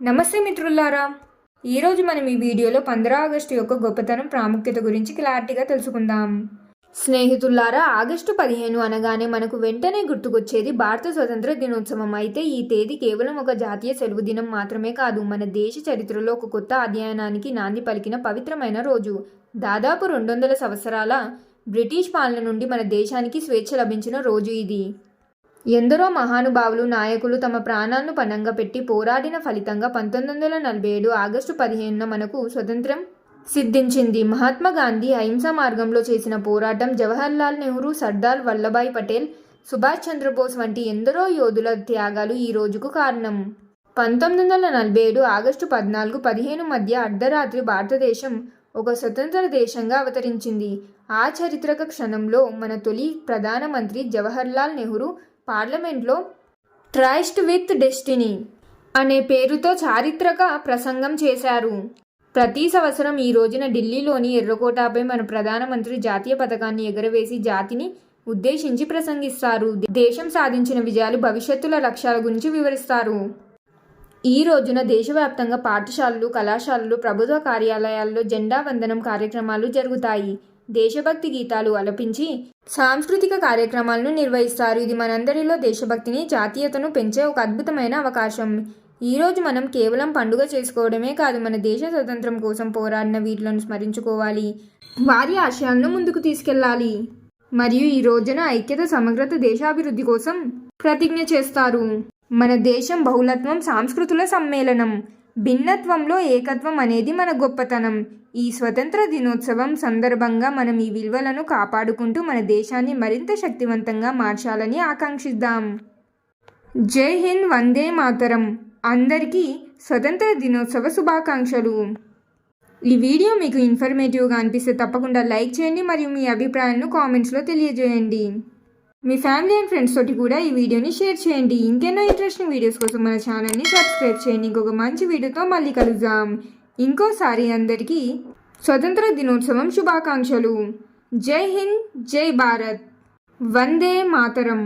నమస్తే మిత్రులారా. ఈరోజు మనం ఈ వీడియోలో పంద్రా ఆగస్టు యొక్క గొప్పతనం ప్రాముఖ్యత గురించి క్లారిటీగా తెలుసుకుందాం. స్నేహితులారా ఆగస్టు పదిహేను అనగానే మనకు వెంటనే గుర్తుకొచ్చేది భారత స్వతంత్ర దినోత్సవం. అయితే ఈ తేదీ కేవలం ఒక జాతీయ సెలవు దినం మాత్రమే కాదు మన దేశ చరిత్రలో ఒక కొత్త అధ్యయనానికి నాంది పలికిన పవిత్రమైన రోజు. దాదాపు రెండు వందల సంవత్సరాల బ్రిటిష్ పాలన నుండి మన దేశానికి స్వేచ్ఛ లభించిన రోజు ఇది. ఎందరో మహానుభావులు నాయకులు తమ ప్రాణాలను పణంగా పెట్టి పోరాడిన ఫలితంగా పంతొమ్మిది వందల నలభై ఏడు ఆగస్టు పదిహేనున మనకు స్వతంత్రం సిద్ధించింది. మహాత్మా గాంధీ అహింస మార్గంలో చేసిన పోరాటం జవహర్లాల్ నెహ్రూ సర్దార్ వల్లభాయ్ పటేల్ సుభాష్ చంద్రబోస్ వంటి ఎందరో యోధుల త్యాగాలు ఈ రోజుకు కారణం. పంతొమ్మిది వందల నలభై ఏడు ఆగస్టు పద్నాలుగు పదిహేను మధ్య అర్ధరాత్రి భారతదేశం ఒక స్వతంత్ర దేశంగా అవతరించింది. ఆ చరిత్రక క్షణంలో మన తొలి ప్రధానమంత్రి జవహర్లాల్ నెహ్రూ పార్లమెంట్లో ట్రైస్ట్ విత్ డెస్టినీ అనే పేరుతో చారిత్రక ప్రసంగం చేశారు. ప్రతి సంవత్సరం ఈ రోజున ఢిల్లీలోని ఎర్రకోటపై మన ప్రధానమంత్రి జాతీయ పథకాన్ని ఎగరవేసి జాతిని ఉద్దేశించి ప్రసంగిస్తారు. దేశం సాధించిన విజయాలు భవిష్యత్తుల లక్ష్యాల గురించి వివరిస్తారు. ఈ రోజున దేశవ్యాప్తంగా పాఠశాలలు కళాశాలలు ప్రభుత్వ కార్యాలయాల్లో జెండా వందనం కార్యక్రమాలు జరుగుతాయి. దేశభక్తి గీతాలు అలపించి సాంస్కృతిక కార్యక్రమాలను నిర్వహిస్తారు. ఇది మనందరిలో దేశభక్తిని జాతీయతను పెంచే ఒక అద్భుతమైన అవకాశం. ఈరోజు మనం కేవలం పండుగ చేసుకోవడమే కాదు మన దేశ స్వతంత్రం కోసం పోరాడిన వీరులను స్మరించుకోవాలి. వారి ఆశయాలను ముందుకు తీసుకెళ్ళాలి. మరియు ఈ రోజున ఐక్యత సమగ్రత దేశాభివృద్ధి కోసం ప్రతిజ్ఞ చేస్తారు. మన దేశం బహుళత్వం సాంస్కృతుల సమ్మేళనం. భిన్నత్వంలో ఏకత్వం అనేది మన గొప్పతనం. ఈ స్వతంత్ర దినోత్సవం సందర్భంగా మనం ఈ విలువలను కాపాడుకుంటూ మన దేశాన్ని మరింత శక్తివంతంగా మార్చాలని ఆకాంక్షిద్దాం. జై హింద్ వందే మాతరం. అందరికీ స్వతంత్ర దినోత్సవ శుభాకాంక్షలు. ఈ వీడియో మీకు ఇన్ఫర్మేటివ్గా అనిపిస్తే తప్పకుండా లైక్ చేయండి మరియు మీ అభిప్రాయాలను కామెంట్స్లో తెలియజేయండి. మీ ఫ్యామిలీ అండ్ ఫ్రెండ్స్ తోటి కూడా ఈ వీడియోని షేర్ చేయండి. ఇంకెన్నో ఇంట్రెస్టింగ్ వీడియోస్ కోసం మన ఛానల్ని సబ్స్క్రైబ్ చేయండి. ఇంకొక మంచి వీడియోతో మళ్ళీ కలుద్దాం. ఇంకోసారి అందరికీ స్వతంత్ర దినోత్సవం శుభాకాంక్షలు. జై హింద్ జై భారత్. వందే మాతరం.